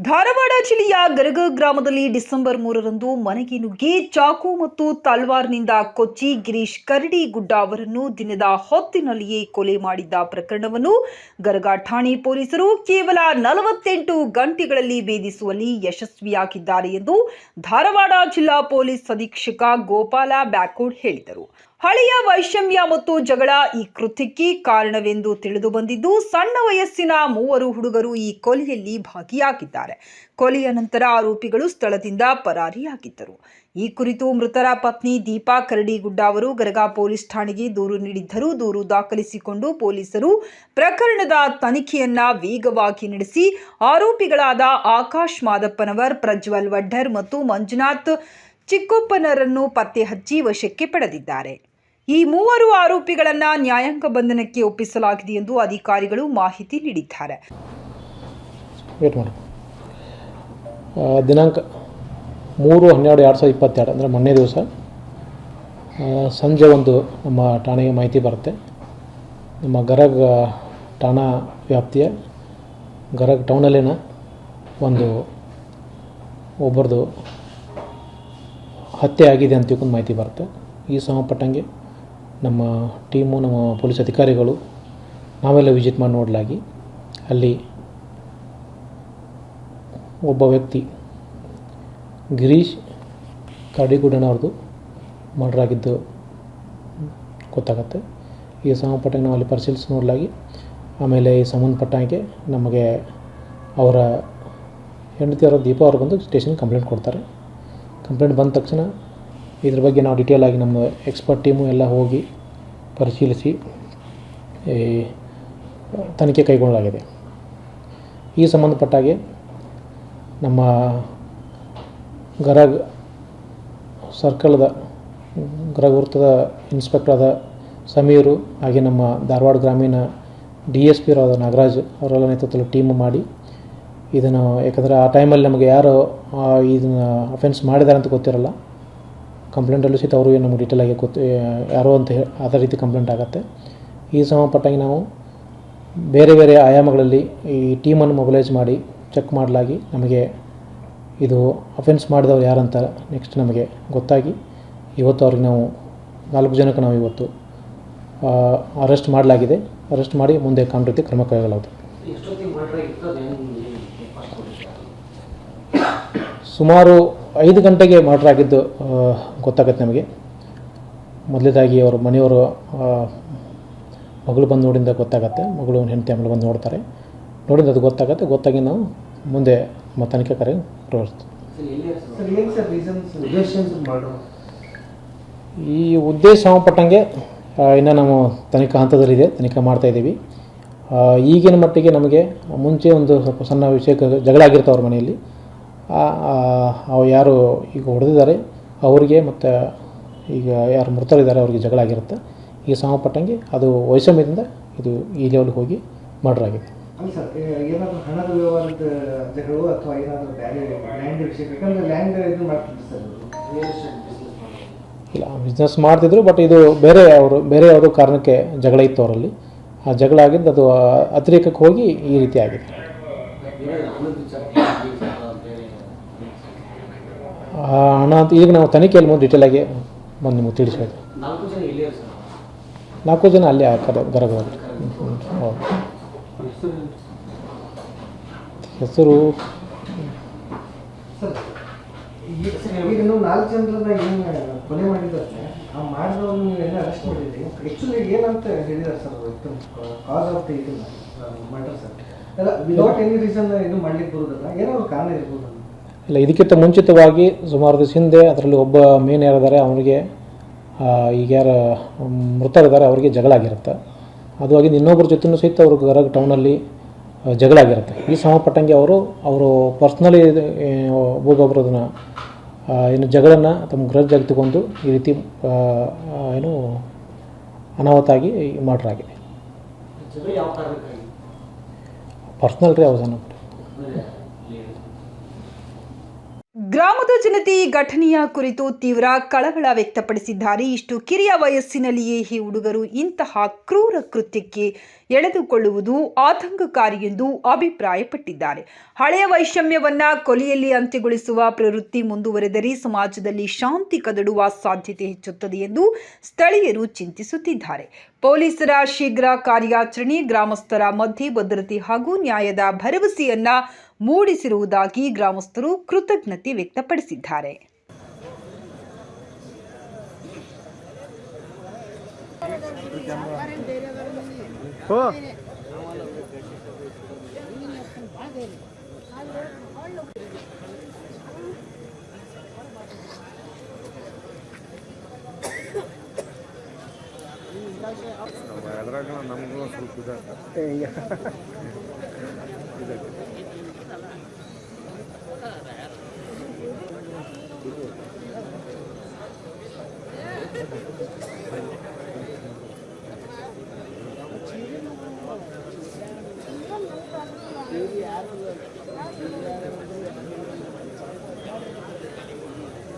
ಧಾರವಾಡ ಜಿಲ್ಲೆಯ ಗರಗ ಗ್ರಾಮದಲ್ಲಿ ಡಿಸೆಂಬರ್ ಮೂರರಂದು ಮನೆಗೆ ನುಗ್ಗಿ ಚಾಕು ಮತ್ತು ತಲ್ವಾರ್ನಿಂದ ಕೊಚ್ಚಿ ಗಿರೀಶ್ ಕರಡಿಗುಡ್ಡ ಅವರನ್ನು ದಿನದ ಹೊತ್ತಿನಲ್ಲಿಯೇ ಕೊಲೆ ಮಾಡಿದ್ದ ಪ್ರಕರಣವನ್ನು ಗರಗ ಠಾಣೆ ಪೊಲೀಸರು ಕೇವಲ ನಲವತ್ತೆಂಟು ಗಂಟೆಗಳಲ್ಲಿ ಭೇದಿಸುವಲ್ಲಿ ಯಶಸ್ವಿಯಾಗಿದ್ದಾರೆ ಎಂದು ಧಾರವಾಡ ಜಿಲ್ಲಾ ಪೊಲೀಸ್ ಅಧೀಕ್ಷಕ ಗೋಪಾಲ ಬ್ಯಾಕೋಡ್ ಹೇಳಿದರು. ಹಳೆಯ ವೈಷಮ್ಯ ಮತ್ತು ಜಗಳ ಈ ಕೃತ್ಯಕ್ಕೆ ಕಾರಣವೆಂದು ತಿಳಿದು ಬಂದಿದ್ದು, ಸಣ್ಣ ವಯಸ್ಸಿನ ಮೂವರು ಹುಡುಗರು ಈ ಕೊಲೆಯಲ್ಲಿ ಭಾಗಿಯಾಗಿದ್ದಾರೆ. ಕೊಲೆಯ ನಂತರ ಆರೋಪಿಗಳು ಸ್ಥಳದಿಂದ ಪರಾರಿಯಾಗಿದ್ದರು. ಈ ಕುರಿತು ಮೃತರ ಪತ್ನಿ ದೀಪಾ ಕರಡಿಗುಡ್ಡ ಅವರು ಗರಗ ಪೊಲೀಸ್ ಠಾಣೆಗೆ ದೂರು ನೀಡಿದ್ದರು. ದೂರು ದಾಖಲಿಸಿಕೊಂಡು ಪೊಲೀಸರು ಪ್ರಕರಣದ ತನಿಖೆಯನ್ನ ವೇಗವಾಗಿ ನಡೆಸಿ, ಆರೋಪಿಗಳಾದ ಆಕಾಶ್ ಮಾದಪ್ಪನವರ್, ಪ್ರಜ್ವಲ್ ವಡ್ಡರ್ ಮತ್ತು ಮಂಜುನಾಥ್ ಚಿಕ್ಕೊಪ್ಪನರನ್ನು ಪತ್ತೆ ಹಚ್ಚಿ ವಶಕ್ಕೆ ಪಡೆದಿದ್ದಾರೆ. ಈ ಮೂವರು ಆರೋಪಿಗಳನ್ನ ನ್ಯಾಯಾಂಗ ಬಂಧನಕ್ಕೆ ಒಪ್ಪಿಸಲಾಗಿದೆ ಎಂದು ಅಧಿಕಾರಿಗಳು ಮಾಹಿತಿ ನೀಡಿದ್ದಾರೆ. ದಿನಾಂಕ ಮೂರು ಹನ್ನೆರಡು ಎರಡು ಸಾವಿರದ ಇಪ್ಪತ್ತೆರಡು, ಅಂದರೆ ಮೊನ್ನೆ ದಿವಸ ಸಂಜೆ ಒಂದು ನಮ್ಮ ಠಾಣೆಗೆ ಮಾಹಿತಿ ಬರುತ್ತೆ. ನಮ್ಮ ಗರಗ್ ಠಾಣಾ ವ್ಯಾಪ್ತಿಯ ಗರಗ್ ಟೌನಲ್ಲಿನ ಒಂದು ಒಬ್ಬರದು ಹತ್ಯೆ ಆಗಿದೆ ಅಂತ ತಿಳ್ಕೊಂಡು ಮಾಹಿತಿ ಬರುತ್ತೆ. ಈ ಸಂಬಂಧಪಟ್ಟಂಗೆ ನಮ್ಮ ಟೀಮು, ನಮ್ಮ ಪೊಲೀಸ್ ಅಧಿಕಾರಿಗಳು ನಾವೆಲ್ಲ ವಿಸಿಟ್ ಮಾಡಿ ನೋಡಲಾಗಿ ಅಲ್ಲಿ ಒಬ್ಬ ವ್ಯಕ್ತಿ ಗಿರೀಶ್ ಕರಡಿಗುಡನವ್ರದ್ದು ಮರ್ಡರ್ ಆಗಿದ್ದು ಗೊತ್ತಾಗತ್ತೆ. ಈ ಸಂಬಂಧಪಟ್ಟಂಗೆ ನಾವು ಅಲ್ಲಿ ಪರಿಶೀಲಿಸಿ ನೋಡಲಾಗಿ, ಆಮೇಲೆ ಈ ಸಂಬಂಧಪಟ್ಟಂಗೆ ನಮಗೆ ಅವರ ಹೆಂಡತಿಯವರ ದೀಪ ಅವ್ರು ಬಂದು ಸ್ಟೇಷನ್ಗೆ ಕಂಪ್ಲೇಂಟ್ ಕೊಡ್ತಾರೆ. ಕಂಪ್ಲೇಂಟ್ ಬಂದ ತಕ್ಷಣ ಇದ್ರ ಬಗ್ಗೆ ನಾವು ಡಿಟೇಲ್ ಆಗಿ ನಮ್ಮ ಎಕ್ಸ್ಪರ್ಟ್ ಟೀಮು ಎಲ್ಲ ಹೋಗಿ ಪರಿಶೀಲಿಸಿ ತನಿಖೆ ಕೈಗೊಳ್ಳಲಾಗಿದೆ. ಈ ಸಂಬಂಧಪಟ್ಟಾಗೆ ನಮ್ಮ ಗರಗ್ ಸರ್ಕಲ್ದ, ಗರಗ್ ವೃತ್ತದ ಇನ್ಸ್ಪೆಕ್ಟರ್ ಆದ ಸಮೀರು ಹಾಗೆ ನಮ್ಮ ಧಾರವಾಡ ಗ್ರಾಮೀಣ ಡಿ ಎಸ್ ಪಿ ನಾಗರಾಜ್ ಅವರೆಲ್ಲ ನೇತೃತ್ವದಲ್ಲಿ ಟೀಮ್ ಮಾಡಿ ಇದನ್ನು, ಯಾಕಂದರೆ ಆ ಟೈಮಲ್ಲಿ ನಮಗೆ ಯಾರು ಇದನ್ನು ಅಫೆನ್ಸ್ ಮಾಡಿದ್ದಾರೆ ಅಂತ ಗೊತ್ತಿರಲ್ಲ. ಕಂಪ್ಲೇಂಟಲ್ಲೂ ಸಹಿತ ಅವರು ನಮಗೆ ಡೀಟೇಲ್ ಆಗಿ ಗೊತ್ತು ಯಾರೋ ಅಂತ ಹೇಳಿ ಅದೇ ರೀತಿ ಕಂಪ್ಲೇಂಟ್ ಆಗುತ್ತೆ. ಈ ಸಂಬಂಧಪಟ್ಟಾಗಿ ನಾವು ಬೇರೆ ಬೇರೆ ಆಯಾಮಗಳಲ್ಲಿ ಈ ಟೀಮನ್ನು ಮೊಬಲೈಸ್ ಮಾಡಿ ಚೆಕ್ ಮಾಡಲಾಗಿ ನಮಗೆ ಇದು ಅಫೆನ್ಸ್ ಮಾಡಿದವ್ರು ಯಾರಂತ ನೆಕ್ಸ್ಟ್ ನಮಗೆ ಗೊತ್ತಾಗಿ ಇವತ್ತು ಅವ್ರಿಗೆ ನಾವು ನಾಲ್ಕು ಜನಕ್ಕೆ ನಾವು ಇವತ್ತು ಅರೆಸ್ಟ್ ಮಾಡಲಾಗಿದೆ. ಅರೆಸ್ಟ್ ಮಾಡಿ ಮುಂದೆ ಕಾನೂನು ರೀತಿ ಕ್ರಮ ಕೈಗೊಳ್ಳಲಾಗುತ್ತೆ ಸುಮಾರು ಐದು ಗಂಟೆಗೆ ಮರ್ಡರ್ ಆಗಿದ್ದು ಗೊತ್ತಾಗತ್ತೆ ನಮಗೆ. ಮೊದಲೇದಾಗಿ ಅವರು ಮನೆಯವರು ಮಗಳು ಬಂದು ನೋಡಿಂದ ಗೊತ್ತಾಗತ್ತೆ. ಮಗಳು ಹೆಂಡತಿ ಆಮೇಲೆ ಬಂದು ನೋಡ್ತಾರೆ. ನೋಡಿದ ಅದು ಗೊತ್ತಾಗತ್ತೆ. ಗೊತ್ತಾಗಿ ನಾವು ಮುಂದೆ ನಮ್ಮ ತನಿಖೆ ಕಾರ್ಯ ಈ ಉದ್ದೇಶ ಸಂಬಂಧಪಟ್ಟಂಗೆ ಇನ್ನೂ ನಾವು ತನಿಖಾ ಹಂತದಲ್ಲಿದೆ ತನಿಖೆ ಮಾಡ್ತಾ ಇದ್ದೀವಿ. ಆ, ಈಗಿನ ಮಟ್ಟಿಗೆ ನಮಗೆ ಮುಂಚೆ ಒಂದು ಸ್ವಲ್ಪ ಸಣ್ಣ ವಿಷಯಕ್ಕೆ ಜಗಳ ಆಗಿರ್ತಾವೆ ಅವ್ರ ಮನೆಯಲ್ಲಿ. ಯಾರು ಈಗ ಹೊಡೆದಿದ್ದಾರೆ ಅವರಿಗೆ ಮತ್ತು ಈಗ ಯಾರು ಮೃತರಿದ್ದಾರೆ ಅವರಿಗೆ ಜಗಳ ಆಗಿರುತ್ತೆ. ಈಗ ಸಂಬಂಧಪಟ್ಟಂಗೆ ಅದು ವೈಷಮ್ಯದಿಂದ ಇದು ಈ ಲೆವೆಲ್ಗೆ ಹೋಗಿ ಮರ್ಡರ್ ಆಗಿದೆ. ಅಲ್ಲ ಸರ್ ಏನಾದರೂ ಹಣದ ವ್ಯವಹಾರದ ಜಗಳು ಅಥವಾ ಏನಾದರೂ ಬೇರೆ ಲ್ಯಾಂಡ್ ವಿಷಯ ಯಾಕಂದ್ರೆ ಲ್ಯಾಂಡ್ ಇದು ಮಾಡ್ತಿದ್ರು ಇಲ್ಲ ಬಿಸ್ನೆಸ್ ಮಾಡ್ತಿದ್ರು ಬಟ್ ಇದು ಬೇರೆ ಅವರು ಬೇರೆ ಯಾವುದೋ ಕಾರಣಕ್ಕೆ ಜಗಳ ಇತ್ತು ಅವರಲ್ಲಿ. ಆ ಜಗಳ ಆಗಿದ್ದು ಅದು ಅತಿರೇಕಕ್ಕೆ ಹೋಗಿ ಈ ರೀತಿ ಆಗಿದೆ. ಹಣ ಅಂತ ಈಗ ನಾವು ತನಿಖೆಯಲ್ಲಿ ಮುಂದೆ ಡೀಟೇಲ್ ಆಗಿ ಬಂದು ನಿಮಗೆ ತಿಳಿಸ್ಬೇಕು. ನಾಲ್ಕು ಜನ ಇಲ್ಲಿ ಸರ್ ನಾಲ್ಕು ಜನ ಅಲ್ಲೇ ಹಾಕೋದು ಗರಗಳಲ್ಲಿ ಹೆಸರು? ಕಾರಣ ಇರ್ಬೋದು ಇಲ್ಲ ಇದಕ್ಕಿಂತ ಮುಂಚಿತವಾಗಿ ಸುಮಾರು ದಿವಸ ಹಿಂದೆ ಅದರಲ್ಲಿ ಒಬ್ಬ ಮೇನ್ ಯಾರಿದ್ದಾರೆ ಅವರಿಗೆ ಈಗ ಯಾರು ಮೃತರಿದ್ದಾರೆ ಅವರಿಗೆ ಜಗಳ ಆಗಿರುತ್ತೆ. ಅದು ಆಗಿದ್ದು ಇನ್ನೊಬ್ಬರ ಜೊತೆಯೂ ಸಹಿತ ಅವರು ಗರಗ್ ಟೌನಲ್ಲಿ ಜಗಳಾಗಿರುತ್ತೆ ಜಗಳ ಆಗಿರುತ್ತೆ. ಈ ಸಂಬಂಧಪಟ್ಟಂಗೆ ಅವರು ಅವರು ಪರ್ಸ್ನಲಿ ಒಬ್ಬೊಬ್ಬರದನ್ನ ಏನು ಜಗಳನ್ನ ತಮ್ಮ ಗ್ರಜ್ ಆಗಿ ತಗೊಂಡು ಈ ರೀತಿ ಏನು ಅನಾಹುತಾಗಿ ಮಾಡ್ರಾಗಿದೆ. ಆಗಿದೆ ಪರ್ಸ್ನಲ್ ರೀ ಅವಧಾನ ಗ್ರಾಮದ ಜನತೆ ಈ ಘಟನೆಯ ಕುರಿತು ತೀವ್ರ ಕಳವಳ ವ್ಯಕ್ತಪಡಿಸಿದ್ದಾರೆ. ಇಷ್ಟು ಕಿರಿಯ ವಯಸ್ಸಿನಲ್ಲಿಯೇ ಈ ಹುಡುಗರು ಇಂತಹ ಕ್ರೂರ ಕೃತ್ಯಕ್ಕೆ ಎಳೆದುಕೊಳ್ಳುವುದು ಆತಂಕಕಾರಿ ಎಂದು ಅಭಿಪ್ರಾಯಪಟ್ಟಿದ್ದಾರೆ. ಹಳೆಯ ವೈಷಮ್ಯವನ್ನ ಕೊಲೆಯಲ್ಲಿ ಅಂತ್ಯಗೊಳಿಸುವ ಪ್ರವೃತ್ತಿ ಮುಂದುವರೆದರೆ ಸಮಾಜದಲ್ಲಿ ಶಾಂತಿ ಕದಡುವ ಸಾಧ್ಯತೆ ಹೆಚ್ಚುತ್ತದೆ ಎಂದು ಸ್ಥಳೀಯರು ಚಿಂತಿಸುತ್ತಿದ್ದಾರೆ. ಪೊಲೀಸರ ಶೀಘ್ರ ಕಾರ್ಯಾಚರಣೆ, ಗ್ರಾಮಸ್ಥರ ಮಧ್ಯೆ ಭದ್ರತೆ ಹಾಗೂ ನ್ಯಾಯದ ಭರವಸೆಯನ್ನ ಮೂಡಿಸಿರುವುದಾಗಿ ಗ್ರಾಮಸ್ಥರು ಕೃತಜ್ಞತೆ ವ್ಯಕ್ತಪಡಿಸಿದ್ದಾರೆ. ಅದ್ರಾಗ ನಮಗೂ ಸ್ವಲ್ಪ ಇದೆ